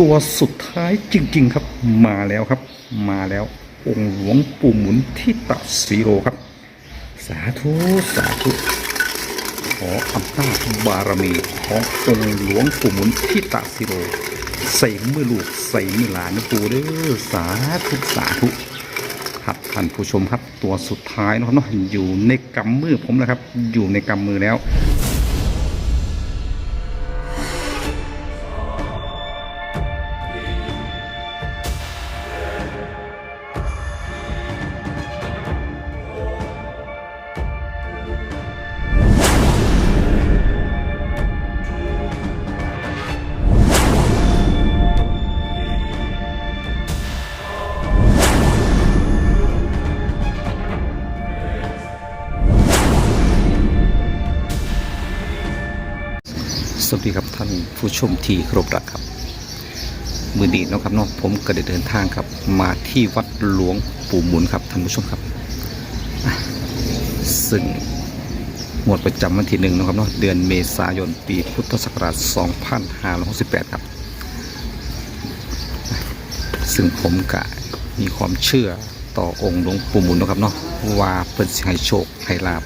ตัวสุดท้ายจริง ๆ ครับ มาแล้วครับ มาแล้ว องค์หลวงปู่หมุนที่ตัดสีโรครับ สาธุสาธุขออำนาจบารมีขององค์หลวงปู่หมุนที่ตาสิโรใส่มือลูกใส่มือหลานนะปู่เด้อสาธุสาธุครับท่านผู้ชมครับตัวสุดท้ายนะครับเนาะอยู่ในกำมือผมนะครับ อยู่ในกำมือแล้ว สวัสดีครับท่านผู้ชมที่ครพรักครับ มือดีนะครับเนาะผมก็ได้เดินทางครับ มาที่วัดหลวงปู่หมุนครับท่านผู้ชมครับ ซึ่งหมวดประจำวันที่หนึ่งนะครับเนาะเดือนเมษายนปีพุทธศักราช 2568 ครับ ซึ่งผมก็มีความเชื่อต่อองค์หลวงปู่หมุนนะครับเนาะว่าเพิ่นสิให้โชคให้ลาบ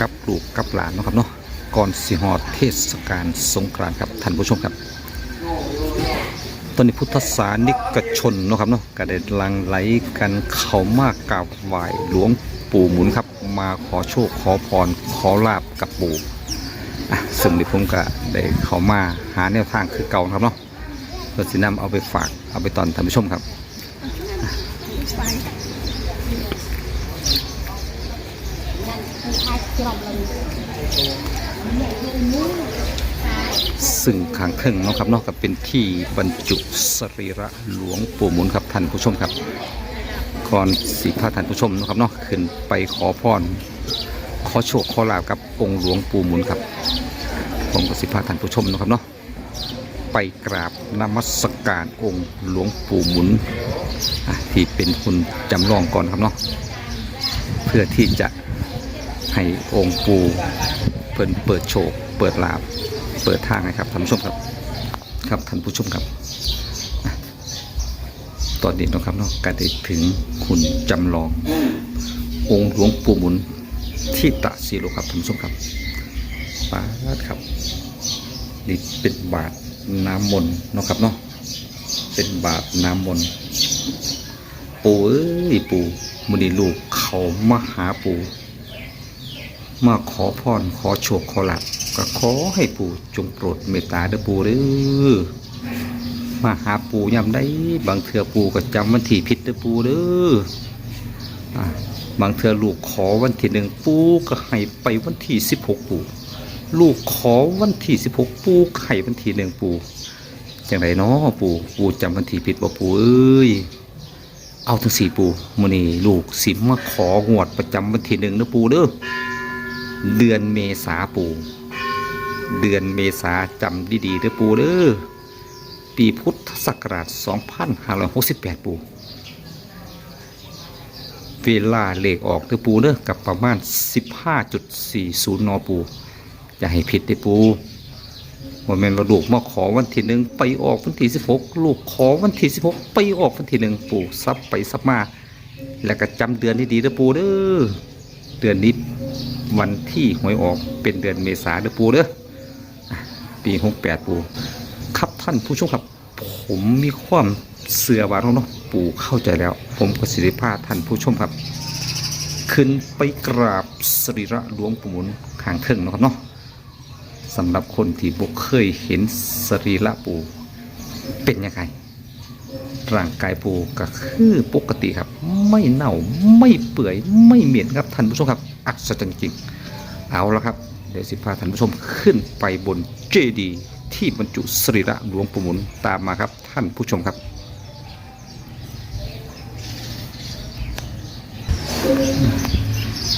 กับลูกกับหลานนะครับเนาะ ก่อนสิฮอดเทศกาลสงกรานต์ครับท่านผู้ชมครับ ตอนนี้พุทธศาสนิกชนเนาะครับเนาะก็ได้หลังไหลกันเข้ามากราบไหว้หลวงปู่หมุนครับ มาขอโชคขอพรขอลาบกับปู่อะซึ่งที่ผมก็ได้เข้ามาหาแนวทางคือเก่านะครับเนาะเพื่อสินำเอาไปฝากเอาไปตอนท่านผู้ชมครับ ซึ่งขางเครื่องเนาะครับนอกกับเป็นที่บรรจุสรีระหลวงปู่หมุนครับท่านผู้ชมครับก่อนสีพาท่านผู้ชมนะครับเนาะขึ้นไปขอพรขอโชคขอลาบกับองค์หลวงปู่หมุนครับผมก็สิพาท่านผู้ชมนะครับเนาะไปกราบนมัสการองค์หลวงปู่หมุนที่เป็นคุณจำลองก่อนครับเนาะเพื่อที่จะให้องค์ปู่เปิดเปิดโชคเปิดลาบ เปิดทางให้ครับท่านผู้ชมครับ ครับท่านผู้ชมครับอะตอนนี้นะครับเนาะการได้ถึงคุณจำลอง องค์หลวงปู่หมุนที่ตะสีโลครับท่านผู้ชมครับปาดครับนี่เป็นบาทน้ำมนต์เนาะครับเนาะเป็นบาทน้ำมนต์ปู่เอ้ยปู่มุนีลูกเขามาหาปู่มาขอพรขอโชคขอหลาบ ก็ขอให้ปู่จงโปรดเมตตาเด้อปู่เด้อมาหาปู่ยามได้ บางเถื่อปู่ก็จำวันที่ผิดเด้อปู่เด้อบางเถื่อลูกขอวันที่หนึ่งปู่ก็ให้ไปวันที่สิบหกปู่ลูกขอวันที่สิบหกปู่ก็ให้วันที่หนึ่งปู่จังไรเนาะปู่ปู่จำวันที่ผิดบ่ปู่เอ้ยเอาทั้งสี่ปู่มื้อนี้ลูกสิมาของวดประจำวันที่หนึ่งนะปู่เด้อเดือนเมษาปู เดือนเมษาจำดีๆเด้อปูเด้อปีพุทธศักราช 2568 ปู เวลาเลขออกเด้อปูเด้อกับประมาณ 15.40 นปู อย่าให้ผิดเด้อปูว่าแม่นว่าลูกมาขอวันที่หนึ่งไปออกวันที่16ลูกขอวันที่16ไปออกวันที่หนึ่งปูซับไปซับมา แล้วก็จำเดือนที่ดีเด้อปูเด้อเดือนนี้วันที่หวยออกเป็นเดือนเมษาเด้อปูเด้อ ปีหกแปดปูครับท่านผู้ชมครับ ผมมีความเสื่อว่าเนาะปู่เข้าใจแล้ว ผมก็สิริพาท่านผู้ชมครับ ขึ้นไปกราบสรีระหลวงปู่หมุนข้างเทิงนะครับเนาะสำหรับคนที่บ่เคยเห็นสรีระปู่เป็นยังไงร่างกายปูก็คือปกติครับ ไม่เน่าไม่เปื่อยไม่เหม็นครับท่านผู้ชมครับ อัศจรรย์จริง เอาละครับ เดี๋ยวสิพาท่านผู้ชมขึ้นไปบนเจดีย์ที่บรรจุสรีระหลวงปู่หมุนตามมาครับท่านผู้ชมครับ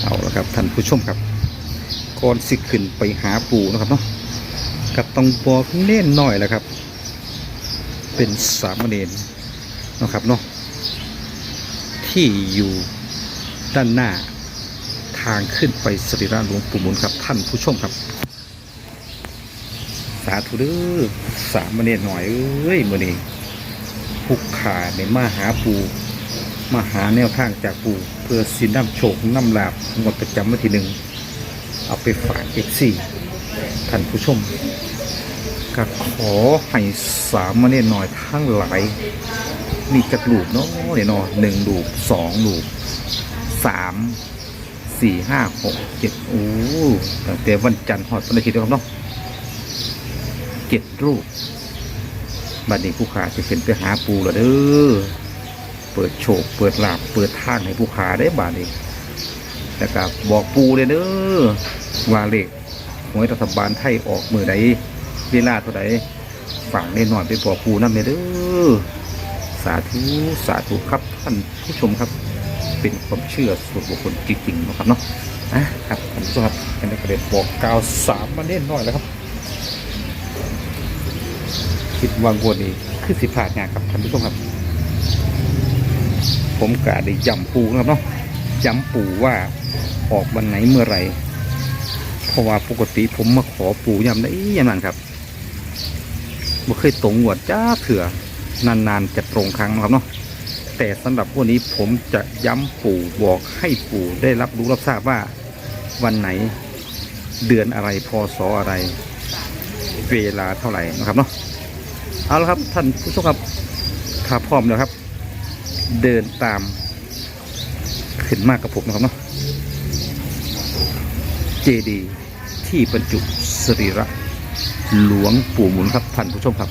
เอาละครับท่านผู้ชมครับก่อนสิขึ้นไปหาปู่นะครับเนาะก็ต้องบอกเน่นหน่อยแหละครับ เป็นสามเณรนะครับเนาะที่อยู่ด้านหน้า ทางขึ้นไปสรีระหลวงปู่หมุนครับท่านผู้ชมครับ สาธุเด้อสามเณรหน่อยเอ้ยมื้อนี้ผู้ขาเนี่ยมาหาปูมาหาแนวทางจากปูเพื่อสินน้ำโชคน้ำลาบงวดประจำวันที่หนึ่งเอาไปฝากเอฟซีท่านผู้ชมก็ขอให้สามเณรหน่อยทั้งหลาย มีจักลูกเนาะเนี่ยเนาะหนึ่งลูกสองลูกสาม สี่ห้าหกเจ็ดโอ้ตั้งแต่วันจันทร์หอดวันอาทิตย์ครับเนาะเจ็ดลูกบัดนี้ผู้ขาจะเป็นไปหาปูแล้วเด้อเปิดโฉกเปิดหลาบเปิดทางให้ผู้ขาได้บัดนี้แล้วก็บอกปูเลยเด้อว่าเลขหวยรัฐบาลไทยออกมือใดเวลาเท่าใดฝังแน่นอนไปบอกปูนั่นเลยเด้อสาธุสาธุครับท่านผู้ชมครับ เป็นความเชื่อส่วนบุคคลจริงๆนะครับเนาะอะครับท่านผู้ชมครับเป็นกระเด็นบอกกล่าวสามมาเน่นหน่อยแล้วครับ คิดวางวนนี้คือสิผ่านงานครับท่านผู้ชมครับ ผมกะได้ย้ำปูนะครับเนาะย้ำปูว่าออกวันไหนเมื่อไหร่เพราะว่าปกติผมมาขอปูย้ำได้ย้ำนั่นครับบ่เคยตรงงวดจ้าเถื่อนานๆจะตรงครั้งนะครับเนาะ แต่สำหรับวันนี้ผมจะย้ำปู่บอกให้ปู่ได้รับรู้รับทราบว่าวันไหนเดือนอะไรพศอะไร เวลาเท่าไหร่นะครับเนาะเอาละครับท่านผู้ชมครับถ้าพร้อมแล้วครับ เดินตามขึ้นมากกับผมนะครับเนาะเจดีที่บรรจุสรีระหลวงปู่หมุนครับท่านผู้ชมครับ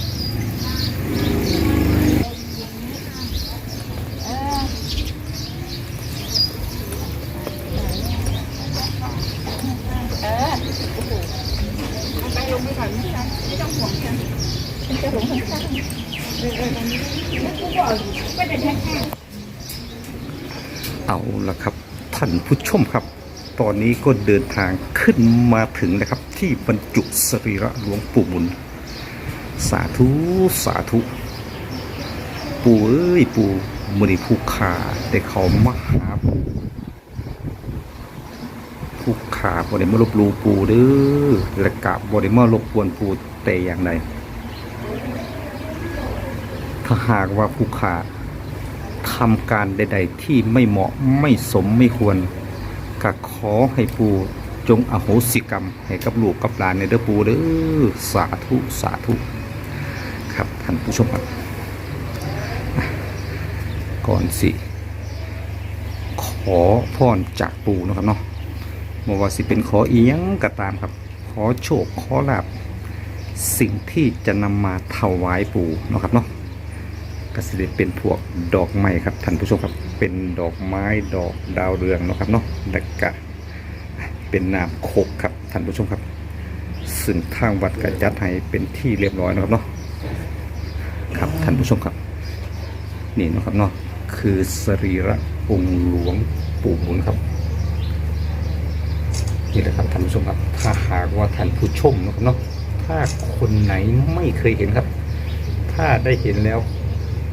ไปลงไปก่อนไม่ต้องไม่ต้องห่วงกันมันจะหลงข้างๆเออเออตรงนี้แล้วกูบอกไม่เป็นแค่ เอาละครับ ท่านผู้ช มครับ ตอนนี้ก็เดินทางขึ้นมาถึงนะครับ ที่บรรจุสรีระหลวงปู่หมุนสาธุ สาธุ ปู่เอ้ยปู่มือนีผู้ขาได้เขามาหาปู่ผู้ขาบริมาลบลูปู่เด้อและกะบริมาลบกวนปู่แต่อย่างใดถ้าหากว่าผู้ขาทำการใด ๆ ที่ไม่เหมาะไม่สมไม่ควร ก็ขอให้ปูจงอโหสิกรรม ให้กับลูกกับหลานในเด้อปูเด้อสาธุสาธุครับท่านผู้ชมครับก่อนสิ ขอพรจากปูนะครับเนาะบ่ว่าสิเป็นขอเอียงก็ตามครับ ขอโชคขอลาบสิ่งที่จะนำมาถวายปูเนะครับเนาะ ก็สิเป็นพวกดอกไม้ครับท่านผู้ชมครับเป็นดอกไม้ดอกดาวเรืองเนาะครับเนาะและก็เป็นน้ำโคกครับท่านผู้ชมครับซึ่งทางวัดก็จัดให้เป็นที่เรียบร้อยนะครับเนาะครับท่านผู้ชมครับ นี่นะครับเนาะคือสรีระองค์หลวงปู่หมุนครับนี่แหละครับท่านผู้ชมครับ ถ้าหากว่าท่านผู้ชมนะครับเนาะถ้าคนไหนไม่เคยเห็นครับ ถ้าได้เห็นแล้ว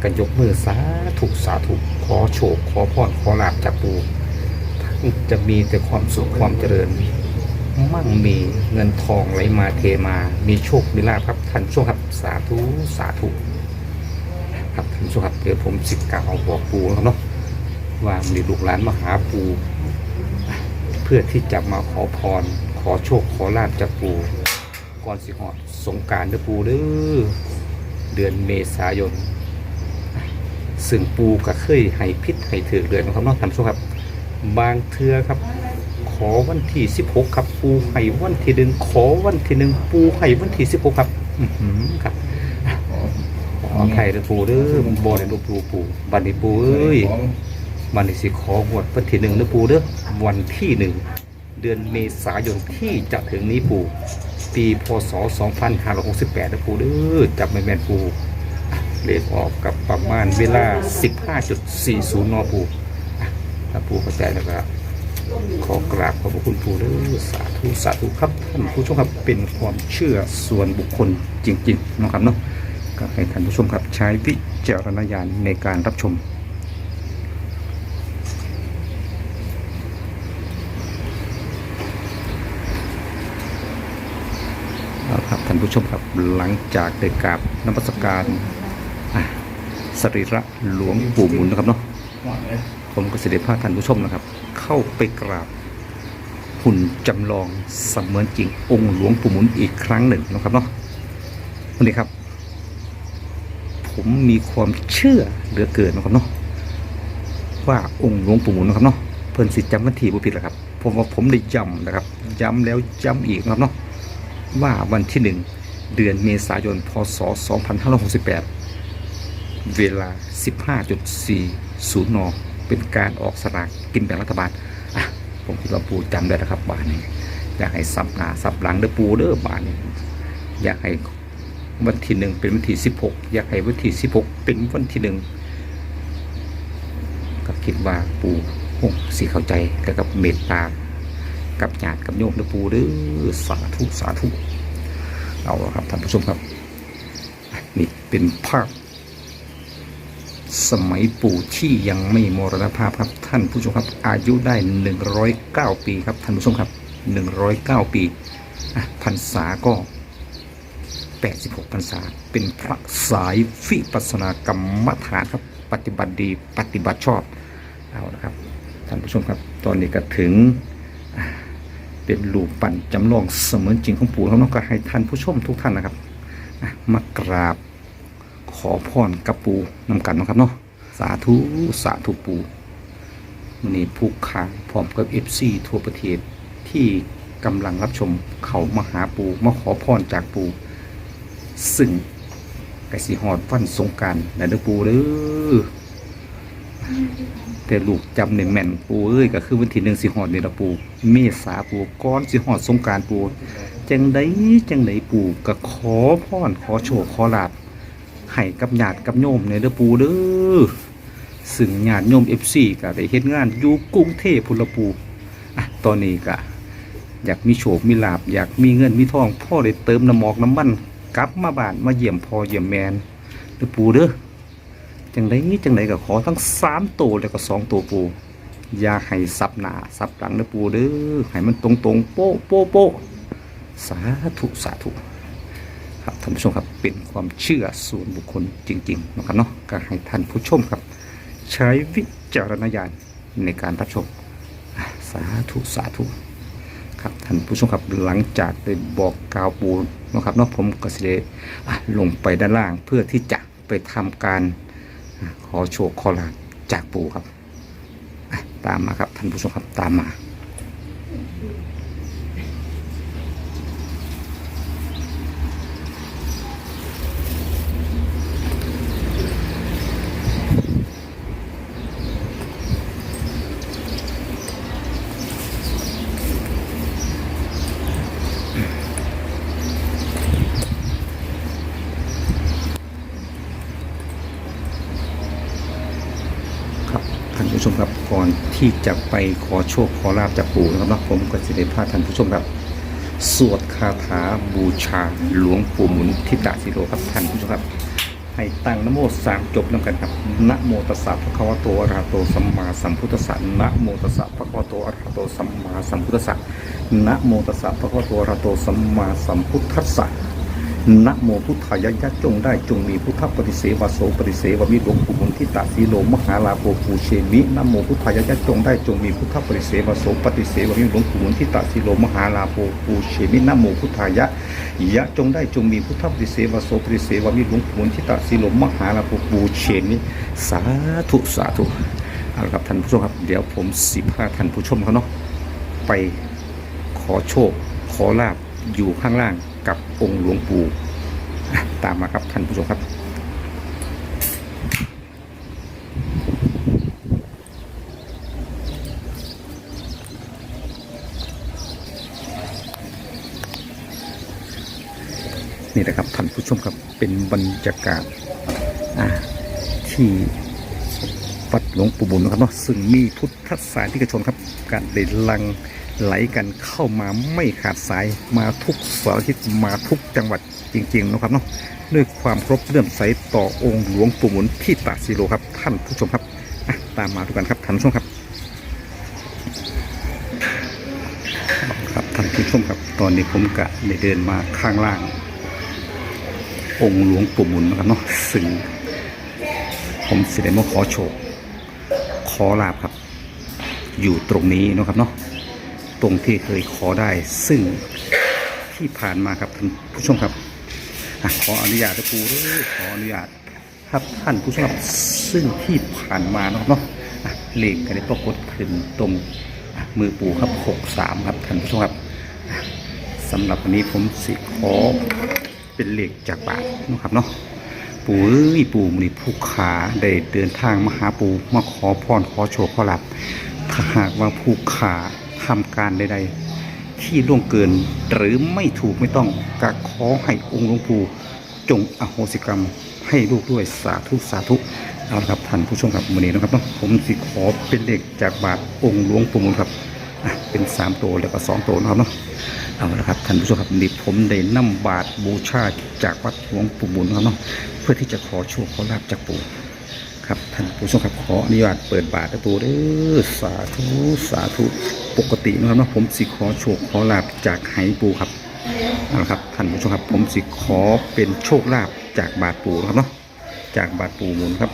ก็ยกมือสาธุสาธุขอโชค ขอพรขอลาบจากปู่ท่านจะมีแต่ความสุขความเจริญ มั่งมีเงินทองไหลมาเทมา มีโชคมีลาภครับท่านผู้ชมครับสาธุสาธุครับท่านผู้ชมครับเดี๋ยวผมสิกล่าวบอกปู่นะครับเนาะว่ามีลูกหลานมาหาปู่เพื่อที่จะมาขอพร ขอโชคขอลาบจากปู่ก่อนสิหอดสงการเด้อปู่เด้อเดือนเมษายน ซึ่งปูก็เคยให้พิษให้ถือเดือนนะครับนองท่านผู้ครับ บางเทือครับ ขอวันที่ 16 ครับ ปูให้วันที่หนึ่งขอวันที่หนึ่งปูให้วันที่ 16 ครับ อือหือครับขอไข่เด้อปูเด้อบ่ได้ลูกปูปูบัดนี้ปูเอ้ยบัดนี้สิขอหวดวันที่หนึ่งเด้อปูเด้อวันที่หนึ่งเดือนเมษายนที่จะถึงนี้ปูปีพศ 2568นะปูเด้อจับแม่นแม่นปู เลขออกกับประมาณเวลา 15.40นปูอะถ้าปูเข้าใจแล้วก็ขอกราบขอบพระคุณปูด้อสาธุสาธุครับท่านผู้ชมครับเป็นความเชื่อส่วนบุคคลจริงๆนะครับเนาะก็ให้ท่านผู้ชมครับใช้วิจารณญาณในการรับชมเอาละครับท่านผู้ชมครับหลังจากได้กราบนมัสการ สรีระหลวงปู่หมุนนะครับเนาะผมก็เสด็จพาท่านผู้ชมนะครับ เข้าไปกราบหุ่นจำลองเสมือนจริงองค์หลวงปู่หมุนอีกครั้งหนึ่งนะครับเนาะวันนี้ครับ ผมมีความเชื่อเหลือเกินนะครับเนาะว่าองค์หลวงปู่หมุนนะครับเนาะเพิ่นสิจำวันที่บ่ผิดหรอครับผมว่าผมได้ย้ำนะครับ ย้ำแล้วย้ำอีกนะครับเนาะว่าวันที่หนึ่งเดือนเมษายนพศ 2568 เวลา 15.40 น เป็นการออกสลากกินแบ่งรัฐบาล อะ ผมคิดว่าปูจำได้แล้วครับบานนี้อยากให้สับหน้าสับหลังเด้อปูเด้อบานนี้อยากให้วันที่หนึ่งเป็นวันที่ 16 อยากให้วันที่ 16 เป็นวันที่หนึ่งก็คิดว่าปูคงสิเข้าใจแล้วกับเมตตากับญาติกับโยมนะปูเด้อสาธุสาธุเอาละครับท่านผู้ชมครับนี่เป็นภาพ สมัยปู่ที่ยังไม่มรณภาพครับท่านผู้ชมครับ อายุได้ 109 ปีครับท่านผู้ชมครับ 109 ปีอะพรรษาก็ 86พรรษา เป็นพระสายฟิปัสนากรรมฐานครับ ปฏิบัติดีปฏิบัติชอบเอาละครับ ท่านผู้ชมครับ ตอนนี้ก็ถึงเป็นรูปปั้นจำลองเสมือนจริงของปู่แล้วเนาะก็ให้ท่านผู้ชมทุกท่านนะครับมากราบ ขอพรกับปู่นำกันนะครับเนาะสาธุสาธุปู่วันนี้ผู้ค้าพร้อมกับเอฟซีทั่วประเทศที่กำลังรับชมเขามาหาปูมาขอพรจากปูซึ่งกสิฮอดวันสงการนะเด้อปูเด้อแต่ลูกจำเนี่ยแม่นปูเอ้ยก็คือวันที่หนึ่งสิหอดนี่ละปู เมษาปูก้อนสิหอดสงการปูจังไดจังไดปูก็ขอพรขอโชคขอลาบ ให้กับญาติกับโยมในเด้อปูเด้อซึ่งญาติโยมเอฟซีก็ได้เฮ็ดงานอยู่กรุงเทพพุลปูอะตอนนี้ก็อยากมีโชคมีลาบอยากมีเงินมีทองพ่อได้เติมน้ำหมอกน้ำมันกลับมาบ้านมาเยี่ยมพ่อเยี่ยมแมนเด้อปูเด้อจังไดจังไดก็ขอทั้งสามตัวแล้วก็สองตัวปูอย่าให้ซับหน้าซับหลังนะปูเด้อให้มันตรงๆโป๊ะโป๊ะโป๊ะสาธุสาธุ ครับท่านผู้ชมครับเป็นความเชื่อส่วนบุคคลจริงๆนะครับเนาะก็ให้ท่านผู้ชมครับ ใช้วิจารณญาณในการรับชมสาธุสาธุครับท่านผู้ชมครับหลังจากได้บอกกล่าวปูนะครับเนาะผมก็สิได้อะลงไปด้านล่างเพื่อที่จะไปทำการขอโชคขอลาจากปู่ครับตามมาครับท่านผู้ชมครับตามมา ครับท่านผู้ชมครับก่อน ที่จะไปขอโชคขอลาบจากปู่นะครับนะผมก็จะได้พาท่านผู้ชมครับ สวดคาถาบูชาหลวงปู่หมุนทิตาสิโลครับท่านผู้ชมครับ ให้ตั้งนโมสามจบนำกันครับนะโมตัสสะภะคะวะโตอะระหะโตสัมมาสัมพุทธัสสะนะโมตัสสะภะคะวะโตอะระหะโตสัมมาสัมพุทธัสสะนะโมตัสสะภะคะวะโตอะระหะโตสัมมาสัมพุทธัสสะ นะโมพุทธายะยะจงได้จงมีพุทธปฏิเสวะโสปฏิเสวะมิหลวงปู่บุญทิตาสีโลมหาลาโภปูเชมินะโมพุทธายะยะจงได้จงมีพุทธปฏิเสวะโสปฏิเสวะมิหลวงปู่บุญทิตาสีโลมหาลาโภปูเชมินะโมพุทธายะยะจงได้จงมีพุทธปฏิเสวะโสปฏิเสวะมิหลวงปู่บุญทิตาสีโลมหาลาโภปูเชมิสาธุสาธุเอาละครับท่านผู้ชมครับ เดี๋ยวผมสิพาท่านผู้ชมเขาเนาะไปขอโชคขอลาบอยู่ข้างล่าง กับองค์หลวงปู่ตามมาครับท่านผู้ชมครับ นี่นะครับท่านผู้ชมครับเป็นบรรยากาศที่วัดหลวงปู่บุญนะครับเนาะซึ่งมีพุทธศาสนิกชนครับ การเดินลัง ไหลกันเข้ามาไม่ขาดสายมาทุกสารทิศมาทุกจังหวัดจริงๆนะครับเนาะด้วยความครบเลื่อมใสต่อองค์หลวงปู่หมุนที่ตาดสีโลครับ ท่านผู้ชมครับตามมาดูกันครับท่านผู้ชมครับครับท่านผู้ชมครับ ตอนนี้ผมกะได้เดินมาข้างล่าง องค์หลวงปู่หมุนนะครับเนาะซึ่งผมสิได้มาขอโชคขอลาบครับ อยู่ตรงนี้นะครับเนาะ ตรงที่เคยขอได้ซึ่งที่ผ่านมาครับท่านผู้ชมครับอขออนุญาตนะปูด้อขออนุญาตครับท่านผู้ชมครับซึ่งที่ผ่านมาเนาะเนาะเลขก็ได้ปรากฏขึ้นตรงมือปูครับหกสามครับท่านผู้ชมครับสำหรับวันนี้ผมสิขอเป็นเลขจากบาทนะครับเนาะปู่เอ้ยปู่มณีผู้ขาได้เดินทางมาหาปู่มาขอพรขอโชคขอลาบถ้าหากว่าผู้ขา ทำการใด ๆ ที่ล่วงเกินหรือไม่ถูกไม่ต้องก็ขอให้องค์หลวงปู่จงอโหสิกรรมให้ลูกด้วยสาธุสาธุเอาละครับท่านผู้ชมครับวันนี้นะครับผมสิขอเป็นเลขจากบาทองค์หลวงปู่มุนครับเป็นสามตัวแล้วก็สองตัวนะครับเนาะเอาละครับท่านผู้ชมครับนี่ผมได้นำบาทบูชาจากวัดหลวงปู่บุญครับเนาะเพื่อที่จะขอโชคขอลาบจากปู่ ครับท่านผู้ชมครับขออนุญาตเปิดบาทนะปู่เด้อสาธุสาธุปกตินะครับนาะผมสิขอโชคขอลาบจากไหปู่ครับเอาละครับท่านผู้ชมครับผมสิขอเป็นโชคลาภจากบาทปู่นะครับเนาะจากบาทปู่หมุนครับ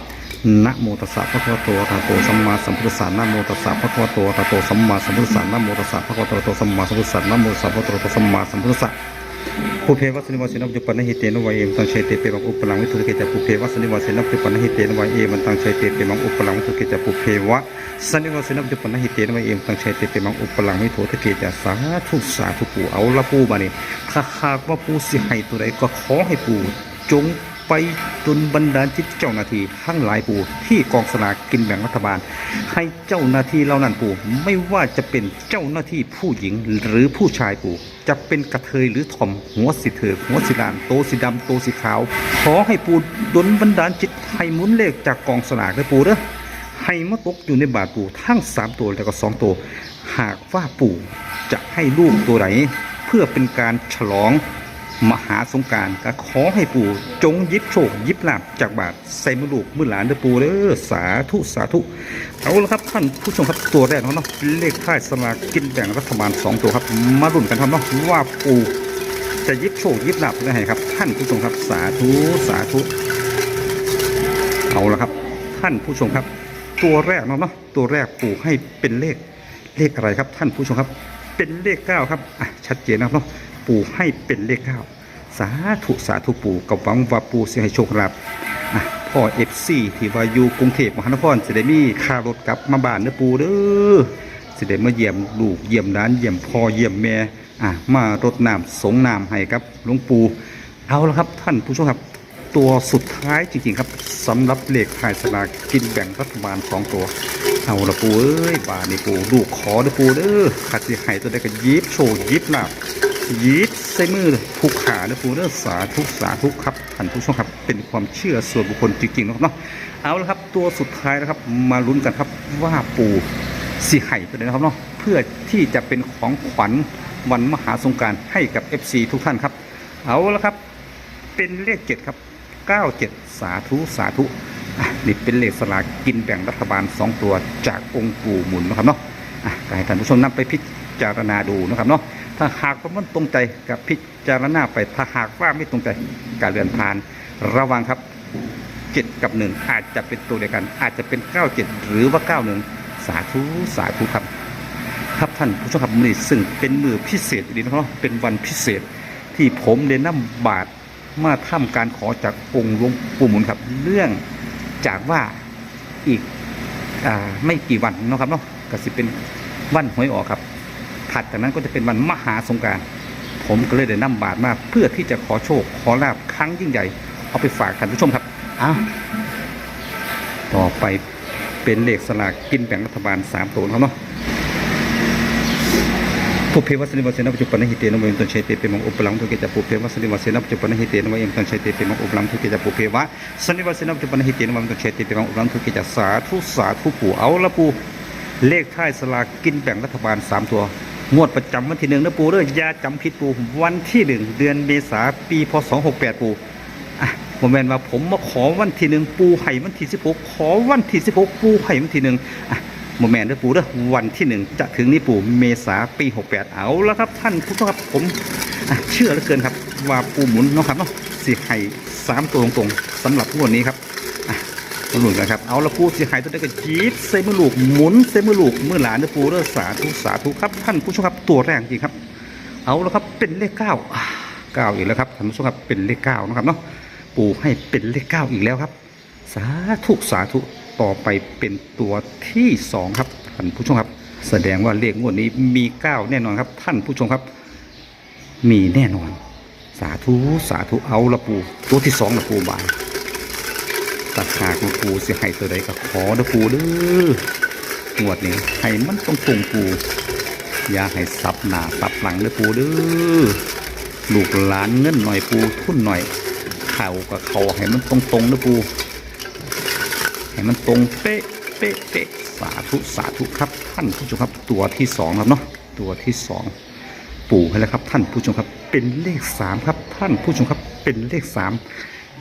นะโมตัสสะพระคะวะโตอะระหะโตสัมมาสัมพุทธัสสะนะโมตัสสะพระคะวะโตอะระหะโตสัมมาสัมพุทธัสสะนะโมตัสสะพระคะวะโตอะระหะโตสัมมาสัมพุทธัสสะนะโมตัสสะพระคะวะโตอะระหะโตสัมมาสัมพุทธัสสะ ภูเพวัสนิวาสินจุปันหิเตนวายเอมตังชัยเตเปมังอุปลังวิทุเกจภูเพวัสนิวาสินจุปันหิเตนวายเอมันตังชัยเตเปมังอุปลังวิทุเกจภูเพวะสนิวาสินจุปันหิเตนวายเอมตังชัยเตเปมังอุปลังวิทุเกจสาธุสาธุปูเอาละปู่มานี่ถ้าหากว่าปูสิให้ตัวใดก็ขอให้ปู่จง ไปจนบรรดาจิตเจ้าหน้าที่ทั้งหลายปู่ที่กองสลากกินแบ่งรัฐบาล ให้เจ้าหน้าที่เหล่านั้นปู่ไม่ว่าจะเป็นเจ้าหน้าที่ผู้หญิงหรือผู้ชายปู่จะเป็นกระเทยหรือทอมหัวสิเถิกหัวสิลานโตสีดำโตสีขาว ขอให้ปู่ดลบันดาจิตให้หมุนเลขจากกองสลากเลยปู่เด้อให้มาตกอยู่ในบาทปู่ทั้งสามตัวแล้วก็สองตัว หากว่าปู่จะให้ลูกตัวไหนเพื่อเป็นการฉลอง มหาสงการก็ขอให้ปู่จงยิบโชคยิบลาบจากบาทใส่มือลูกมือหลานเด้อปู่เด้อสาธุสาธุเอาละครับท่านผู้ชมครับตัวแรกเนาะเลขท้ายสลากกินแบ่งรัฐบาลสองตัวครับ มาลุ้นกันครับเนาะว่าปู่จะยิบโชคยิบลาบได้ไงครับ ท่านผู้ชมครับสาธุสาธุเอาละครับ ท่านผู้ชมครับ ตัวแรกเนาะเนาะตัวแรกปู่ให้เป็นเลขเลขอะไรครับ ท่านผู้ชมครับ เป็นเลขเก้าครับอะชัดเจนนะครับเนาะ ปู่ให้เป็นเลขเก้าสาธุสาธุปู่กับหวังว่าปู่สิให้โชคลาภอะพ่อเอฟซีที่ว่าอยู่กรุงเทพมหานครสิได้มีค่ารถกลับมาบ้านเด้อปู่เด้อสิได้มาเยี่ยมลูกเยี่ยมหลานเยี่ยมพ่อเยี่ยมแม่อะมารดน้ำสงน้ำให้ครับหลวงปู่เอาละครับท่านผู้ชมครับตัวสุดท้ายจริงๆครับสำหรับเลขขายสลากกินแบ่งรัฐบาลสองตัว เอาละปูเอ้ยบานี่ปูลูกขอเด้อปูเด้อขัดสิให้ตัวใดก็ยิบโชว์ยิบลาบ ยิบใส่มือผูกขาเด้อปูเด้อสาธุสาธุครับท่านผู้ชมครับเป็นความเชื่อส่วนบุคคลจริงๆนะครับเนาะเอาละครับตัวสุดท้ายนะครับมาลุ้นกันครับว่าปูสิไห่ตัวใดนะครับเนาะเพื่อที่จะเป็นของขวัญวันมหาสงการให้กับ FC ทุกท่านครับ เอาละครับ เป็นเลขเจ็ดครับเก้าเจ็ดสาธุสาธุนี่เป็นเลขสลากกินแบ่งรัฐบาลสองตัวจากองค์ปู่หมุนนะครับเนาะก็ให้ท่านผู้ชมนำไปพิจารณาดูนะครับเนาะถ้าหากว่ามันตรงใจกับพิจารณาไปถ้าหากว่าไม่ตรงใจการเรือนผ่านระวังครับเจ็ดกับหนึ่งอาจจะเป็นตัวเดียวกัน อาจจะเป็นเก้าเจ็ดหรือว่าเก้าหนึ่งสาธุสาธุครับ ครับท่านผู้ชมครับนี้ซึ่งเป็นมือพิเศษดีนะครับเนาะเป็นวันพิเศษที่ผมได้นำบาทมาทำการขอจากองค์หลวงปู่หมุนครับ เรื่องจากว่าอีกอไม่กี่วันนะครับเนาะก็สิเป็นวันหวยออกครับ ถัดจากนั้นก็จะเป็นวันมหาสงกรารผมก็เลยได้นำบาทมาเพื่อที่จะขอโชค ขอลาบครั้งยิ่งใหญ่ เอาไปฝากท่านผู้ชมครับอ้าวต่อไปเป็นเลขสลากกินแบ่งรัฐบาลสามตัวนะครับเนาะปุเพวัสนิวัสนาปัจจุบันหิเตนะวะยมตันชัยเตเปมังอุปลังทุเกจะปุเพวัสนิวัสนาปัจจุบันหิเตนะวะยมตันชัยเตเปมังอุปลังทุเกจะปุเพวะสนิวัสนาปัจจุบันหิเตนะวะยมตันชัยเตเปมังอุปลังทุเกจะสาธุสาธุปู่เอาละปู่เลขท้ายสลากกินแบ่งรัฐบาลสามตัว งวดประจำวันที่หนึ่งนะปู่เด้ออย่าจำผิดปูวันที่หนึ่งเดือนเมษาปีพศหกแปดปู่อะผมแมนว่าผมมาขอวันที่หนึ่งปูไห่วันที่สิบหกขอวันที่สิบหกปูไห่วันที่หนึ่งอะโมแมนเด้อปูเด้อวันที่หนึ่งจะถึงนี้ปู่เมษาปี68เอาแล้วครับท่านผู้ชมครับผมเชื่อเหลือเกินครับ ว่าปูหมุนเนาะครับเนาะสิให้สามตัวตรงๆสำหรับงวดนี้ครับ มาลุ้นกันครับ เอาละปูเสิให้ตัวได้ก็จีบใส่มือลูกหมุนใส่มือลูกมือหลานเด้อปูเด้อสาธุสาธุครับ ท่านผู้ชมครับตัวแรกจริงครับ เอาล้วครับเป็นเลขเก้าเก้าอีกแล้วครับท่านผู้ชมครับเป็นเลขเก้านะครับเนาะปูให้เป็นเลขเก้าอีกแล้วครับ สาธุสาธุต่อไปเป็นตัวที่สองครับท่านผู้ชมครับ แสดงว่าเลขงวดนี้มีเก้าแน่นอนครับ ท่านผู้ชมครับ มีแน่นอน สาธุสาธุเอาละปูตัวที่สองละปูบาย ตาหากละปูสิให้ตัวใดก็ขอละปูเด้องวดนี้ให้มันตรงตรงปูอย่าให้สับหนาสับหลังเด้อปูเด้อลูกหลานเงินหน่อยปูทุ่นหน่อยเข่ากับเขาให้มันตรงตรงเด้อปูให้มันตรงเป๊ะเป๊ะเป๊ะสาธุสาธุครับท่านผู้ชมครับตัวที่สองครับเนาะตัวที่สองปู่ให้แล้วครับ ท่านผู้ชมครับเป็นเลขสามครับ ท่านผู้ชมครับเป็นเลขสาม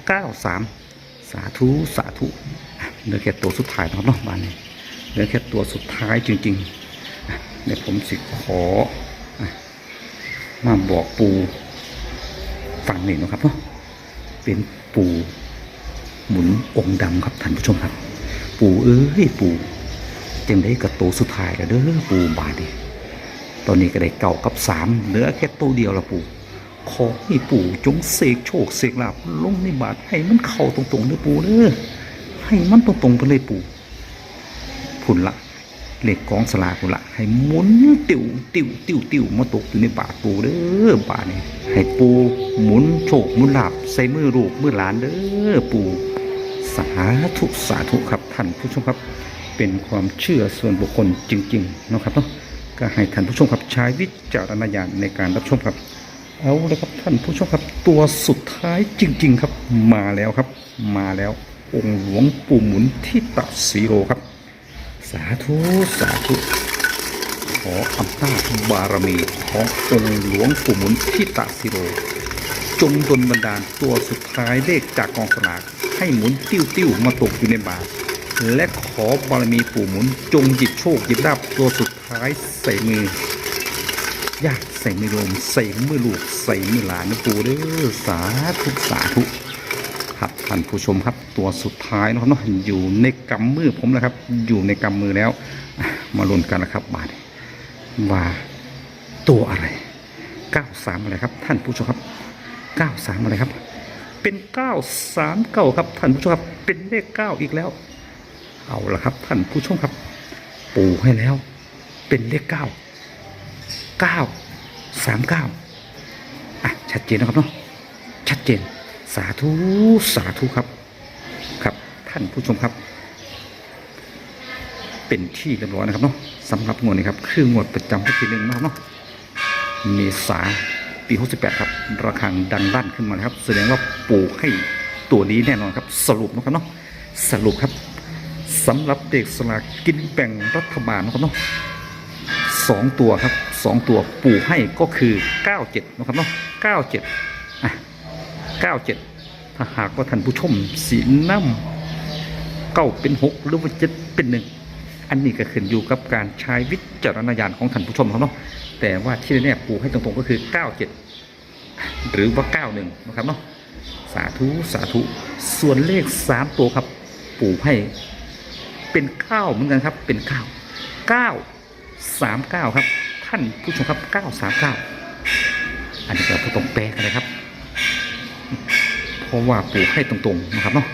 เก้าสามาธุสาธุเหลือแค่ตัวสุดท้ายนะครับเนาะบ้านนี้เหลือแค่ตัวสุดท้ายจริงๆเดี๋ยวผมสิขอมาบอกปูฝั่งนี้นะครับเนาะเป็นปูหมุนองค์ดำครับท่านผู้ชมครับ ปูเอ้ยปูจังได้กับตัวสุดท้ายแล้วเด้อปูบาดนีตอนนี้ก็ได้เก่ากับสามเหลือแค่ตัวเดียวละปู่ ขอให้ปู่จงเสกโชคเสกลาบลงในบาทให้มันเข้าตรงๆเด้อปู่เด้อให้มันตรงๆไปเลยปู่ผุนละเลขกองสลากผุนละให้หมุนติวติวติวติวมาตกอยู่ในบาทปู่เด้อบาทนี่ให้ปู่หมุนโชคหมุนลาบใส่มือลูกมือหลานเด้อปู่สาธุสาธุครับท่านผู้ชมครับ เป็นความเชื่อส่วนบุคคลจริงๆนะครับเนาะก็ให้ท่านผู้ชมครับใช้วิจารณญาณในการรับชมครับ เอาเลยครับท่านผู้ชมครับตัวสุดท้ายจริง ๆ ครับ มาแล้วครับ มาแล้ว องค์หลวงปู่หมุนที่ตัดสีโรครับ สาธุสาธุขออำนาจบารมีขององค์หลวงปู่หมุนที่ตาสิโร จงดลบันดาลตัวสุดท้ายเลขจากกองสลากให้หมุนติ้วติ้วมาตกอยู่ในบาทและขอบารมีปู่หมุนจงหยิบโชคหยิบลาบตัวสุดท้ายใส่มือ ยากใส่ไมือโยมใส่มือลูกใส่มือหลานนะปู่เด้อสาธุสาธุครับท่านผู้ชมครับตัวสุดท้ายนะครับเนาะอยู่ในกำมือผมนะครับ อยู่ในกำมือแล้ว มาลุ้นกันนะครับบาทว่าตัวอะไร93อะไรครับ ท่านผู้ชมครับ93อะไรครับ เป็น939ครับท่านผู้ชมครับเป็นเลข9อีกแล้ว เอาละครับ ท่านผู้ชมครับ ปูให้แล้ว เป็นเลข 9 939อะชัดเจนนะครับเนาะชัดเจนสาธุสาธุครับครับท่านผู้ชมครับ เป็นที่เรียบร้อยนะครับเนาะสำหรับงวดนี้ครับคืองวดประจำวันที่หนึ่งนะครับเนาะเมษาปี 68 ครับระฆังดังลั่นขึ้นมาครับ แสดงว่าปูให้ตัวนี้แน่นอนครับ สรุปนะครับเนาะสรุปครับสำหรับเด็กสลากกินแบ่งรัฐบาลนะครับเนาะสองตัวครับ สองตัวปู่ให้ก็คือ97นะครับเนาะ97อะ97ถ้าหากว่าท่านผู้ชมสีน้ำเก้าเป็นหกหรือว่าเจ็ดเป็นหนึ่งอันนี้ก็ขึ้นอยู่กับการใช้วิจารณญาณของท่านผู้ชมครับเนาะแต่ว่าที่แน่ๆปู่ให้ตรงๆก็คือ97หรือว่า91นะครับเนาะสาธุสาธุส่วนเลข3ตัวครับ ปู่ให้เป็น9เหมือนกันครับเป็น9 9 39ครับ ท่านผู้ชมครับ 939 อันนี้เราต้องแปลกันเลยครับ เพราะว่าปู่ให้ตรงๆนะครับเนาะ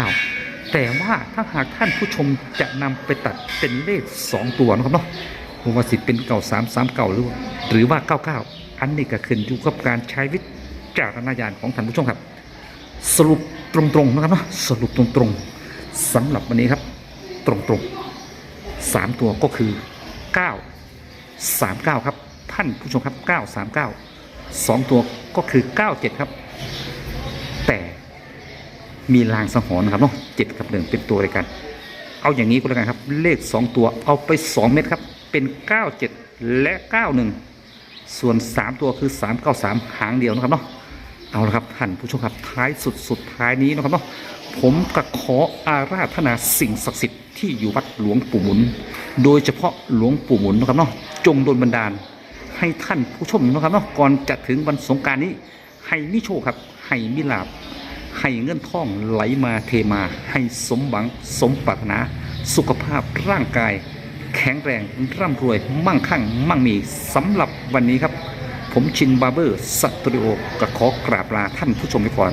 939 แต่ว่าถ้าหากท่านผู้ชมจะนำไปตัดเป็นเลข 2 ตัวนะครับเนาะเพราะว่าสิเป็นเก่า3 3เก่าหรือว่าหรือว่า 99 อันนี้ก็ขึ้นอยู่กับการใช้วิจารณญาณของท่านผู้ชมครับ สรุปตรงๆนะครับเนาะ สรุปตรงๆสำหรับวันนี้ครับ ตรงๆสามตัวก็คือ 9 3 9 ครับ ท่านผู้ชมครับ 9 3 9สองตัวก็คือ 97 ครับ แต่มีลางสังหรณ์นะครับเนาะเจ็ดกับหนึ่งเป็นตัวเลยกัน เอาอย่างนี้ก็แล้วกันครับ เลข 2 ตัวเอาไป 2 เม็ดครับ เป็น 97 และ 91 ส่วน 3 ตัวคือ 393 หางเดียวนะครับเนาะเอาละครับท่านผู้ชมครับท้ายสุดสุดท้ายนี้นะครับเนาะ ผมก็ขออาราธนาสิ่งศักดิ์สิทธิ์ที่อยู่วัดหลวงปู่หมุน โดยเฉพาะหลวงปู่หมุนนะครับเนาะจงโดนบันดาล ให้ท่านผู้ชมนะครับเนาะก่อนจะถึงวันสงการนี้ ให้มิโชคครับ ให้มิลาบ ให้เงินทองไหลมาเทมา ให้สมหวังสมปรารถนา สุขภาพร่างกาย แข็งแรงร่ำรวยมั่งคั่ง มั่งมีสำหรับวันนี้ครับ ผมชินบาร์เบอร์สตูดิโอก็ขอกราบลาท่านผู้ชมไปก่อน